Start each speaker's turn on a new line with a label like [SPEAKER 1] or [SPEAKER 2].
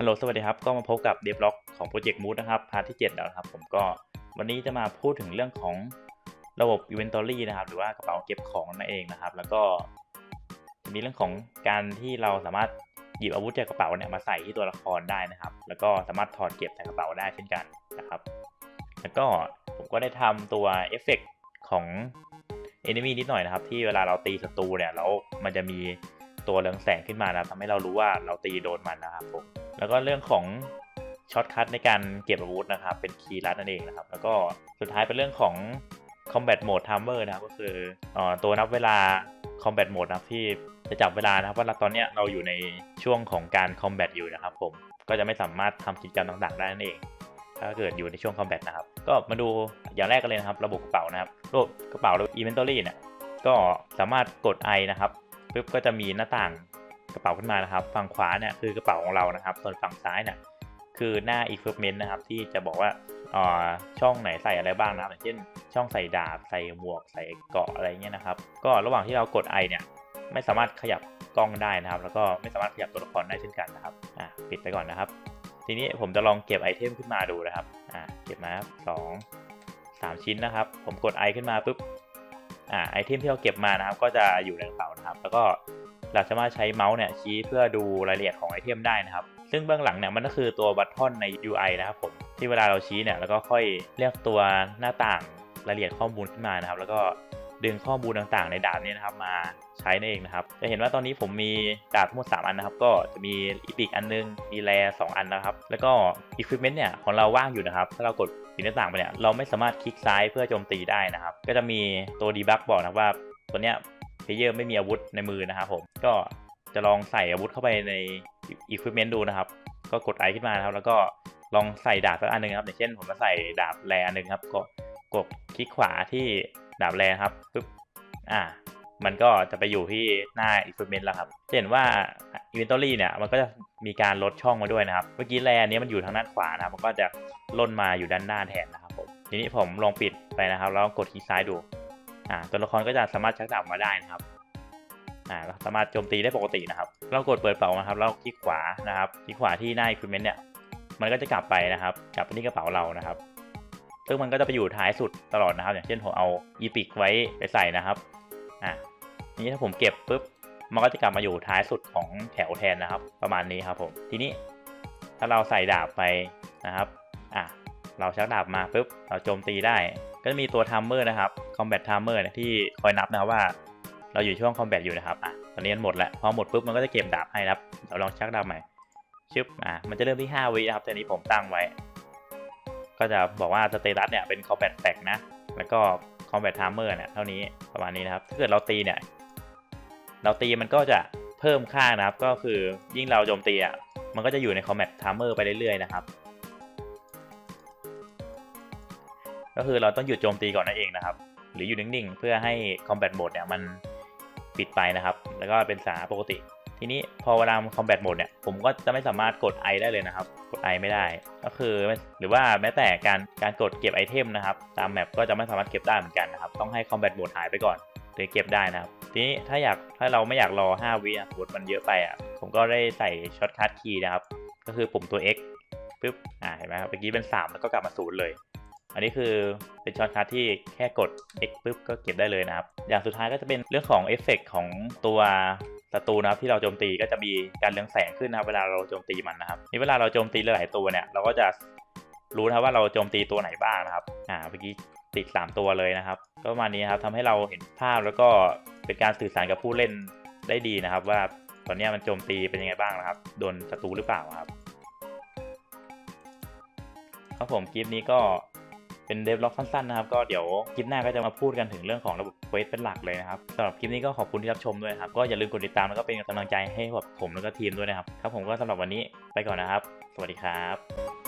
[SPEAKER 1] ฮัลโหลสวัสดีครับ ก็มาพบกับเดฟล็อกของโปรเจกต์มูดนะครับพาร์ทที่ 7 แล้วนะครับ ผมก็วันนี้จะมาพูดถึงเรื่องของระบบ Inventory นะครับ หรือว่ากระเป๋าเก็บของนั่นเองนะครับ แล้วก็จะมีเรื่องของการที่เราสามารถหยิบอาวุธจากกระเป๋าเนี่ยมาใส่ที่ตัวละครได้นะครับ แล้วก็สามารถถอดเก็บใส่กระเป๋าได้เช่นกันนะครับ แล้วก็ผมก็ได้ทำตัวเอฟเฟกของ enemy นิดหน่อยนะครับ ที่เวลาเราตีศัตรูเนี่ยแล้วมันจะมี ตัวเรืองแสงขึ้นมานะทำให้เรารู้ว่าเราตีโดนมันนะครับผมแล้วก็เรื่องของช็อตคัทในการเก็บอาวุธนะครับ เป็นคีย์ลัดนั่นเองนะครับ แล้วก็สุดท้ายเป็นเรื่องของ combat mode timer นะครับก็คืออตัวนับเวลา combat mode นะครับที่จะจับเวลานะครับว่าตอนนี้เราอยู่ในช่วงของการ combat อยู่นะครับผมก็จะไม่สามารถทำกิจกรรมต่างๆ ได้นั่นเอง ถ้าเกิดอยู่ในช่วง combat นะครับ ก็มาดูอย่างแรกกันเลยนะครับ ระบบกระเป๋านะครับระบบกระเป๋า inventory เนี่ยก็สามารถกด i นะครับ ปุ๊บก็จะมีหน้าต่างกระเป๋าขึ้นมานะครับ ฝั่งขวาเนี่ยคือกระเป๋าของเรานะครับ ส่วนฝั่งซ้ายเนี่ยคือหน้า equipment นะครับ ที่จะบอกว่าอ่าช่องไหนใส่อะไรบ้างนะครับอย่างเช่น ช่องใส่ดาบใส่หมวกใส่เกราะอะไรเงี้ยนะครับ ก็ระหว่างที่เรากด i เนี่ยไม่สามารถขยับกล้องได้นะครับ แล้วก็ไม่สามารถขยับตัวละครได้เช่นกันนะครับอะปิดไปก่อนนะครับ ทีนี้ผมจะลองเก็บไอเทมขึ้นมาดูนะครับอ่าเก็บมาครับสองสามชิ้นนะครับ ผมกดไอขึ้นมาปุ๊บ อ่าไอเทมที่เราเก็บมานะครับ ก็จะอยู่ในกระเป๋านะครับ แล้วก็เราสามารถใช้เมาส์เนี่ยชี้เพื่อดูรายละเอียดของไอเทมได้นะครับ ซึ่งเบื้องหลังเนี่ยมันก็คือตัวบัตทอนใน UI นะครับผมที่เวลาเราชี้เนี่ยแล้วก็ค่อยเรียกตัวหน้าต่างรายละเอียดข้อมูลขึ้นมานะครับ แล้วก็ ดึงข้อมูลต่างๆ ในดาบนี้นะครับมาใช้นั่นเองนะครับ จะเห็นว่าตอนนี้ผมมีดาบทั้งหมด 3 อันนะครับ ก็จะมีอีพิกอันนึง มีแรสองอันนะครับ แล้วก็อุปกรณ์เนี่ยของเราว่างอยู่นะครับ ถ้าเรากดปิดหน้าต่างไปเนี่ย เราไม่สามารถคลิกซ้ายเพื่อโจมตีได้นะครับ ก็จะมีตัวดีบักบอกนะว่าตัวเนี้ยเพลเยอร์ไม่มีอาวุธในมือนะครับผม ก็จะลองใส่อาวุธเข้าไปในอุปกรณ์ดูนะครับ ก็กดไอขึ้นมานะครับ แล้วก็ลองใส่ดาบสักอันหนึ่งครับ อย่างเช่นผมจะใส่ดาบแร่อันหนึ่งครับ ก็กดคลิกขวาที่ ดาบแรครับปึ๊บอ่ามันก็จะไปอยู่ที่หน้า equipment แล้วครับจะเห็นว่า inventory เนี่ยมันก็จะมีการลดช่องมาด้วยนะครับ เมื่อกี้แรนนี้มันอยู่ทางด้านขวานะครับ มันก็จะล่นมาอยู่ด้านหน้าแทนนะครับผม ทีนี้ผมลองปิดไปนะครับ แล้วกดคลิกซ้ายดู อ่า ตัวละครก็จะสามารถชักดาบมาได้นะครับ อ่า สามารถโจมตีได้ปกตินะครับ เรากดเปิดเป๋านะครับ แล้วคลิกขวานะครับ คลิกขวาที่หน้า equipment เนี่ย มันก็จะกลับไปนะครับ กลับไปที่กระเป๋าเรานะครับ ซึ่งมันก็จะไปอยู่ท้ายสุดตลอดนะครับ อย่างเช่นผมเอาอีพิกไว้ไปใส่นะครับอะนี้ถ้าผมเก็บปุ๊บมันก็จะกลับมาอยู่ท้ายสุดของแถวแทนนะครับ ประมาณนี้ครับผมทีนี้ถ้าเราใส่ดาบไปนะครับอะเราชักดาบมาปุ๊บเราโจมตีได้ ก็จะมีตัวทัมเมอร์นะครับ combat timer เนี่ยที่คอยนับนะครับว่า เราอยู่ช่วง combat อยู่นะครับอะตอนนี้มันหมดแล้วพอหมดปุ๊บมันก็จะเก็บดาบให้นะครับเราลองชักดาบใหม่ชึบอะมันจะเริ่มที่ 5 วินะครับแต่นี้ผมตั้งไว้ ก็จะบอกว่าสเตตัสเนี่ยเป็น combat stack นะ แล้วก็ combat timer เนี่ยเท่านี้ประมาณนี้นะครับ ถ้าเกิดเราตีเนี่ย เราตีมันก็จะเพิ่มค่านะครับ ก็คือยิ่งเราโจมตีอะ มันก็จะอยู่ใน combat timer ไปเรื่อยๆนะครับ ก็คือเราต้องหยุดโจมตีก่อนนั่นเองนะครับ หรืออยู่นิ่งๆ เพื่อให้ combat mode เนี่ยมันปิดไปนะครับ แล้วก็เป็นสาปกติ ทีนี้พอเวลา combat mode เนี่ยผมก็จะไม่สามารถกด I ได้เลยนะครับ กด I ไม่ได้ ก็คือหรือว่าแม้แต่การการกดเก็บไอเทมนะครับ ตามแมปก็จะไม่สามารถเก็บได้เหมือนกันนะครับ ต้องให้ combat mode หายไปก่อนถึงเก็บได้นะครับ ทีนี้ถ้าอยากถ้าเราไม่อยากรอ 5 วิอะกดมันเยอะไปอะผมก็ได้ใส่ช็อตคัทคีย์นะครับ ก็คือปุ่มตัว X ปึ๊บอ่าเห็นไหมครับเมื่อกี้เป็น 3 แล้วก็กลับมาศูนย์เลย อันนี้คือเป็นช็อตคัทที่แค่กด X ปุ๊บก็เก็บได้เลยนะครับ อย่างสุดท้ายก็จะเป็นเรื่องของเอฟเฟกของตัว ศัตรูนะครับที่เราโจมตีก็จะมีการเรืองแสงขึ้นนะครับเวลาเราโจมตีมันนะครับนี่เวลาเราโจมตีหลายตัวเนี่ยเราก็จะรู้นะว่าเราโจมตีตัวไหนบ้างนะครับอ่าเมื่อกี้ติด 3 ตัวเลยนะครับ ก็ประมาณนี้ครับทำให้เราเห็นภาพแล้วก็เป็นการสื่อสารกับผู้เล่นได้ดีนะครับ ว่าตอนนี้มันโจมตีเป็นยังไงบ้างนะครับโดนศัตรูหรือเปล่าครับครับผมคลิปนี้ก็ เป็นเดฟล็อกสั้นๆนะครับ ก็เดี๋ยวคลิปหน้าก็จะมาพูดกันถึงเรื่องของระบบเควสเป็นหลักเลยนะครับสำหรับคลิปนี้ก็ขอบคุณที่รับชมด้วยครับ ก็อย่าลืมกดติดตามแล้วก็เป็นกำลังใจให้กับผมแล้วก็ทีมด้วยนะครับ ครับผมก็สำหรับวันนี้ไปก่อนนะครับ สวัสดีครับ